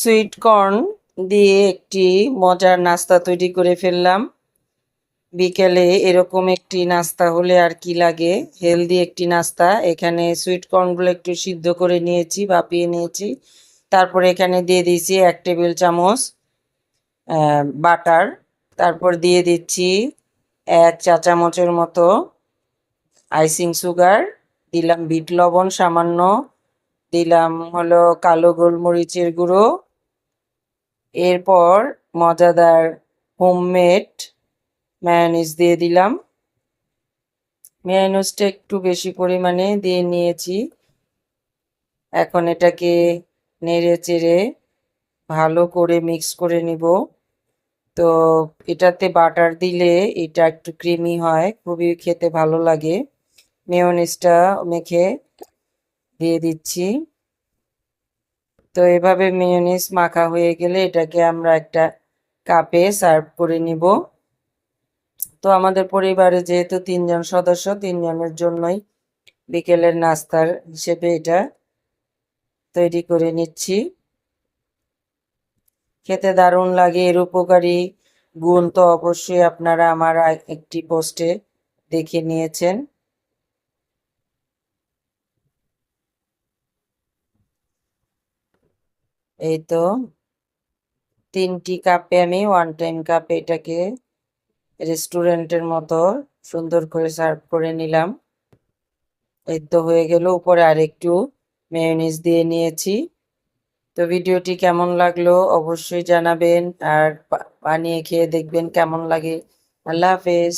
Sweet corn দিয়ে একটি মজার নাস্তা তৈরি করে ফেললাম। বিকেলে এরকম একটি নাস্তা হলে আর কি লাগে? হেলদি একটি নাস্তা। এখানে সুইট কর্নগুলো একটু সিদ্ধ করে নিয়েছি ভাপিয়ে নিয়েছি। তারপরে এখানে দিয়ে দিয়েছি এক টেবিল চামচ বাটার। তারপর দিয়ে দিচ্ছি এক চা চামচের মতো আইসিং সুগার। দিলাম বিট লবণ সামান্য। দিলাম হলো কালো গোলমরিচের গুঁড়ো। এরপর মজাদার হোমমেড ম্যায়োনিজ দিয়ে দিলাম। ম্যায়োনিজটা একটু বেশি পরিমাণে দিয়ে নিয়েছি। এখন এটাকে নেড়ে চেড়ে ভালো করে মিক্স করে নিব। তো এটাতে বাটার দিলে এটা একটু ক্রিমি হয়, খুবই খেতে ভালো লাগে। মেয়োনিজটা মেখে দিয়ে দিচ্ছি। তো এভাবে মেয়োনিজ মাখা হয়ে গেলে এটাকে আমরা একটা কাপে সার্ভ করে নিব। তো আমাদের পরিবারে যেহেতু তিনজন সদস্য, তিনজনের জন্যই বিকেলের নাস্তার হিসেবে এটা তৈরি করে নিচ্ছি। খেতে দারুণ লাগে, এর উপকারী গুণ তো অবশ্যই আপনারা আমার একটি পোস্টে দেখে নিয়েছেন। এই তো তিনটি কাপে আমি ওয়ান টাইম কাপে এটাকে রেস্টুরেন্টের মতো সুন্দর করে সার্ভ করে নিলাম। এই তো হয়ে গেল, উপরে আরেকটু মেয়োনিজ দিয়ে নিয়েছি। তো ভিডিওটি কেমন লাগল অবশ্যই জানাবেন, আর বানিয়ে খেয়ে দেখবেন কেমন লাগে। আল্লাহ হাফেজ।